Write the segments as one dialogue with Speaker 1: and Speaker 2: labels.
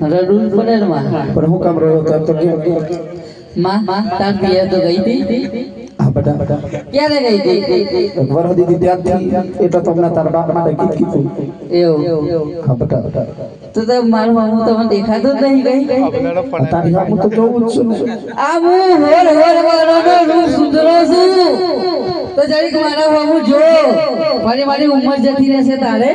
Speaker 1: રડું પડે ને માં.
Speaker 2: પણ હું કામ રડો તો તો કેમ
Speaker 1: માં તાર પિયર તો ગઈ હતી?
Speaker 2: હા બટા
Speaker 1: ક્યારે ગઈ હતી?
Speaker 2: વરહ દીદી ત્યાંથી એટલે તમને તાર બાપ માટે ગીત કીધું.
Speaker 1: એવું.
Speaker 2: હા બટા
Speaker 1: તો તો મારું મામું તમને દેખાતું જ નહીં ગઈ.
Speaker 2: તારી મામું હું તો જોઉં જ છું
Speaker 1: આ હું હોર હોર મારો રૂપ સુધરો છું. તો જરીક મારા મામું જો મારી મારી ઉંમર જતી રહેશે તારે.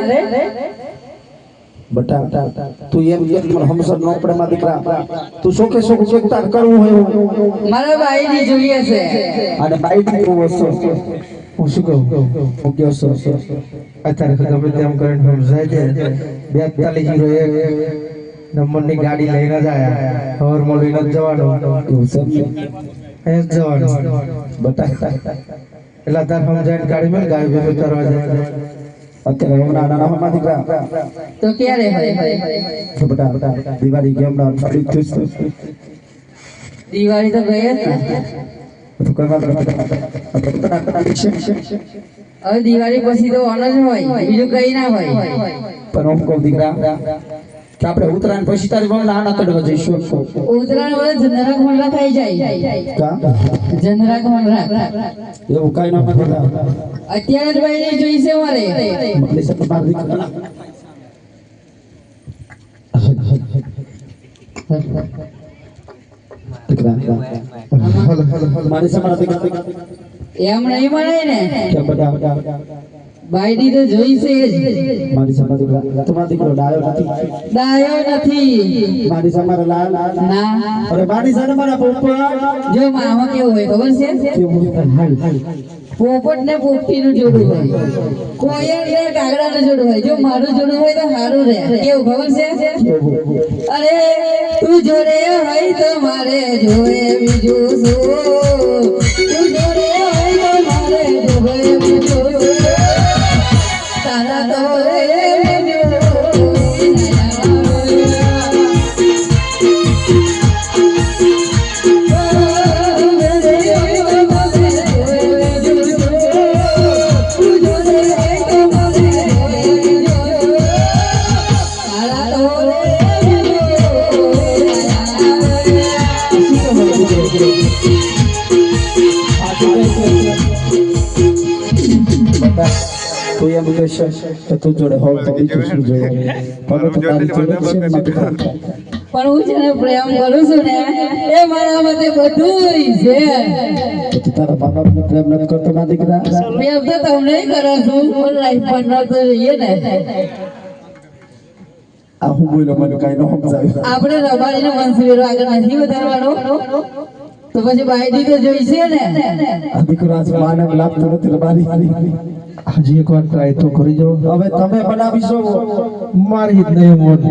Speaker 2: બેટા તું એમ કે મને હમસર નો પડે માં દીકરા. તું શોકે શોખ શોખ તાર કરવું હોય
Speaker 1: મારે ભાઈ ની જોઈએ છે.
Speaker 2: અને બાઈકનું વસ્તુ હું શું કહું? હું કહું છું
Speaker 3: અત્યારે ગમે તેમ કરીને સમજાય છે. બેતાલીસ જીરો એક નંબરની ગાડી લઈને જ આવ્યા હવર મળીને જ જવાનું. એ જ જવાનું.
Speaker 2: બટા
Speaker 3: એટલે તાર સમજાય ગાડી મેં ગાય ભેગું કરવા જાય
Speaker 2: અત્યારે હમણાં નાના દીકરા
Speaker 1: તો ક્યારે હોય?
Speaker 2: હોય બેટા દિવાળી ગેમ ના ફરી તું.
Speaker 1: દિવાળી તો ગઈ જ
Speaker 2: તો કોઈ વાત
Speaker 1: દિવાળી પછી તો ઓન જ હોય બીજું કઈ ના હોય.
Speaker 2: પણ હું કહું દીકરા કે આપણે ઉત્તરાયણ પછી તારી મમ્મી આના તડવા જઈશું.
Speaker 1: ઉત્તરાયણ વખત જનરા મનરા ખાઈ જાય.
Speaker 2: કા?
Speaker 1: જનરા મનરા
Speaker 2: એવું કઈ ના નથી
Speaker 1: અત્યારે જ ભાઈ જોઈશે મારે
Speaker 2: એટલે સબ બાર દીકરા. મારી સમાન
Speaker 1: એમ નહીં મળે ને.
Speaker 2: બધા
Speaker 1: બાયડી તો જોઈશે જ
Speaker 2: મારી દીકરા તમારા દીકરો ડાયો નથી.
Speaker 1: ડાયો નથી.
Speaker 2: મારી સમાન લાલ.
Speaker 1: ના.
Speaker 2: અરે મારી સાથે મારા પોપા
Speaker 1: જો મામા કેવું હોય ખબર છે?
Speaker 2: કેવું હાલ
Speaker 1: પોપટ ને પોપટી નું જોડું હોય. કોયલ ને કાગડા નું જોડું હોય. જો મારું જોડું હોય તો સારું રહે. કેવું ખબર છે? અરે તું જોડે હોય તો મારે જોડે બીજું શું? તું
Speaker 2: એમ કહેશે કે તું જોડે હોવ તો બીજું શું જોઈએ પણ તો તારી જોડે છે પાસે.
Speaker 1: પણ હું જેને પ્રેમ કરું છું ને એ મારા માટે બધું છે
Speaker 2: તો તું તારા બાપ બાપને પ્રેમ નથી કરતો ના દીકરા
Speaker 1: પ્રેમ તો તમને કરું છું પણ લાઈફ પાર્ટનર તો જોઈએ ને
Speaker 2: આ હું બોલ્યો મને કઈ ન સમજાયું
Speaker 1: આપણે રબારીને વંશવેરો આગળ નથી વધારવાનો તો પછી બાયડી તો જોઈશે ને
Speaker 2: દીકરો આજ માને લાગતો નથી રે મારી
Speaker 3: હજી એક વાર ટ્રાય તો કરી જાઓ.
Speaker 2: હવે તમે બનાવીશો.
Speaker 3: મારી જ નહીં મોત